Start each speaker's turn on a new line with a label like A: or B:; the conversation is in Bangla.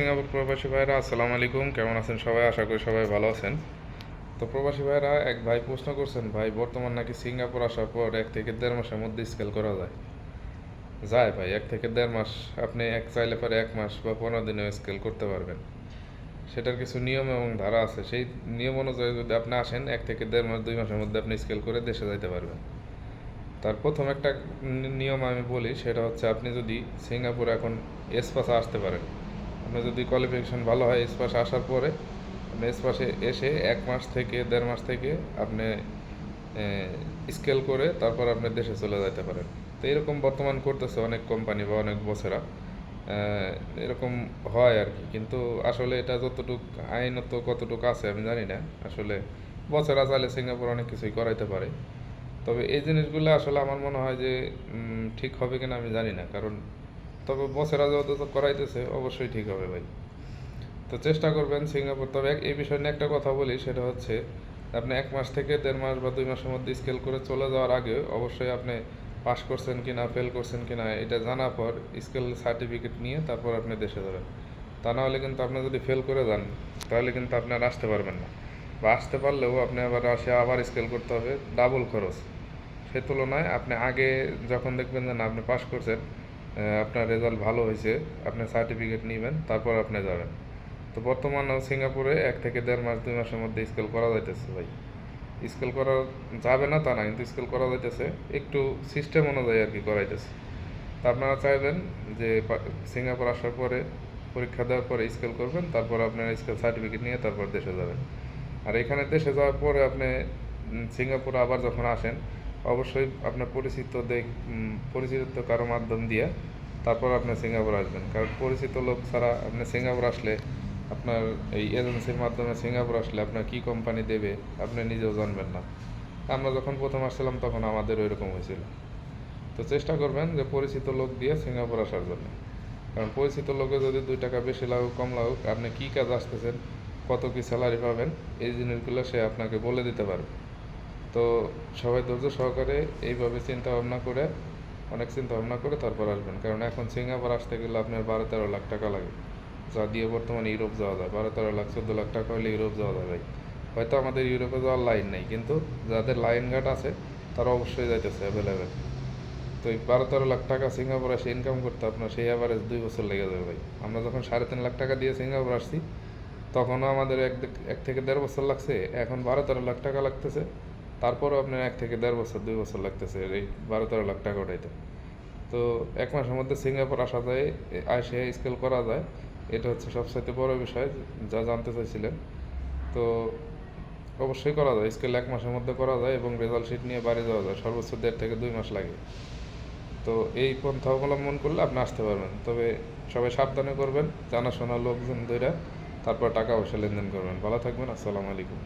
A: সিঙ্গাপুর প্রবাসী ভাইরা। আসসালামু আলাইকুম। কেমন আছেন সবাই? আশা করি সবাই ভালো আছেন। তো প্রবাসী ভাইরা, এক ভাই প্রশ্ন করছেন, ভাই, বর্তমান নাকি সিঙ্গাপুর আসার পর এক থেকে দেড় মাসের মধ্যে স্কেল করা যায়? যায় ভাই, এক থেকে দেড় মাস। আপনি এক চাইলে পরে এক মাস বা পনেরো দিনে স্কেল করতে পারবেন। সেটার কিছু নিয়ম এবং ধারা আছে। সেই নিয়ম অনুযায়ী যদি আপনি আসেন, এক থেকে দেড় মাস, দুই মাসের মধ্যে আপনি স্কেল করে দেশে যাইতে পারবেন। তার প্রথম একটা নিয়ম আমি বলি, সেটা হচ্ছে আপনি যদি সিঙ্গাপুর এখন এসপাসে আসতে পারেন আপনার যদি কোয়ালিফিকেশন ভালো হয় এসপাসে আসার পরে আপনি এসপাসে এসে এক মাস থেকে, দেড় মাস থেকে আপনি স্কেল করে তারপর আপনি দেশে চলে যেতে পারেন। তো এরকম বর্তমান করতেছে অনেক কোম্পানি বা অনেক বছরা। এরকম হয় আর কি। কিন্তু আসলে এটা যতটুক আইনত কতটুকু আছে আমি জানি না। আসলে বছরা চাইলে সিঙ্গাপুর অনেক কিছুই করাইতে পারে। তবে এই জিনিসগুলো আসলে আমার মনে হয় যে ঠিক হবে কিনা আমি জানি না। কারণ তবে বছরা যত করাইতেছে, অবশ্যই ঠিক হবে ভাই। তো চেষ্টা করবেন সিঙ্গাপুর। তবে এই বিষয় নিয়ে একটা কথা বলি, সেটা হচ্ছে আপনি এক মাস থেকে দেড় মাস বা দুই মাসের মধ্যে স্কেল করে চলে যাওয়ার আগে অবশ্যই আপনি পাস করছেন কি না ফেল করছেন কি না এটা জানার পর স্কেল সার্টিফিকেট নিয়ে তারপর আপনি দেশে যাবেন। তা না হলে কিন্তু আপনি যদি ফেল করে যান, তাহলে কিন্তু আপনি আর আসতে পারবেন না। বা আসতে পারলেও আপনি আবার আসে আবার স্কেল করতে হবে ডাবল খরচ। সে তুলনায় আপনি আগে যখন দেখবেন যে না, আপনি পাস করছেন আপনার রেজাল্ট ভালো হয়েছে, আপনি সার্টিফিকেট নেবেন, তারপর আপনি যাবেন। তো বর্তমানে সিঙ্গাপুরে এক থেকে দেড় মাস, দুই মাসের মধ্যে স্কেল করা যাইতেছে ভাই। স্কেল করা যাবে না তা না, কিন্তু স্কেল করা যাইতেছে। একটু সিস্টেম অনুযায়ী আর কি করাইতেছে। তা আপনারা চাইবেন যে সিঙ্গাপুর আসার পরে, পরীক্ষা দেওয়ার পরে স্কেল করবেন, তারপর আপনার স্কেল সার্টিফিকেট নিয়ে তারপর দেশে যাবেন। আর এখানে দেশে যাওয়ার পরে আপনি সিঙ্গাপুরে আবার যখন আসেন অবশ্যই আপনার পরিচিত দেখ পরিচিত কারও মাধ্যম দিয়ে তারপর আপনি সিঙ্গাপুর আসবেন। কারণ পরিচিত লোক ছাড়া আপনি সিঙ্গাপুর আসলে আপনার এই এজেন্সির মাধ্যমে সিঙ্গাপুর আসলে আপনার কী কোম্পানি দেবে, আপনি নিজেও জানবেন না। আমরা যখন প্রথম আসছিলাম তখন আমাদের ওইরকম হয়েছিল। তো চেষ্টা করবেন যে পরিচিত লোক দিয়ে সিঙ্গাপুর আসার জন্য। কারণ পরিচিত লোকে যদি দুই টাকা বেশি লাগুক, কম লাগুক, আপনি কী কাজ আসতেছেন, কত কী স্যালারি পাবেন, এই জিনিসগুলো সে আপনাকে বলে দিতে পারবে। তো সবাই ধৈর্য সহকারে এইভাবে চিন্তা ভাবনা করে, অনেক চিন্তা ভাবনা করে তারপর আসবেন। কারণ এখন সিঙ্গাপুর আসতে গেলে আপনার বারো তেরো লাখ টাকা লাগে। যা দিয়ে বর্তমানে ইউরোপ যাওয়া যায়। বারো তেরো লাখ, চোদ্দ লাখ টাকা হলে ইউরোপ যাওয়া যায় ভাই। হয়তো আমাদের ইউরোপে যাওয়ার লাইন নেই, কিন্তু যাদের লাইন ঘাট আছে, তারা অবশ্যই যাইতেছে অ্যাভেলেবেল তো এই বারো তেরো লাখ টাকা সিঙ্গাপুর এসে ইনকাম করতে আপনার সেই অ্যাভারেজ দুই বছর লেগে যাবে ভাই। আমরা যখন সাড়ে তিন লাখ টাকা দিয়ে সিঙ্গাপুর আসছি, তখনও আমাদের এক এক থেকে দেড় বছর লাগছে। এখন বারো তেরো লাখ টাকা লাগতেছে। তারপরও আপনার এক থেকে দেড় বছর, দুই বছর লাগতেছে এই বারো তেরো লাখ টাকা উঠাইতে। তো এক মাসের মধ্যে সিঙ্গাপুর আসা যায় আসে স্কেল করা যায়। এটা হচ্ছে সবচাইতে বড় বিষয়, যা জানতে চাইছিলেন। তো অবশ্যই করা যায়, স্কেল এক মাসের মধ্যে করা যায় এবং রেজাল্ট শিট নিয়ে বাড়ি যাওয়া যায়, সর্বোচ্চ দেড় থেকে দুই মাস লাগে। তো এই পন্থা অবলম্বন করলে আপনি আসতে পারবেন। তবে সবাই সাবধানে করবেন, জানাশোনা লোকজন ধরে তারপর টাকা পয়সা লেনদেন করবেন। ভালো থাকবেন, আসসালামু আলাইকুম।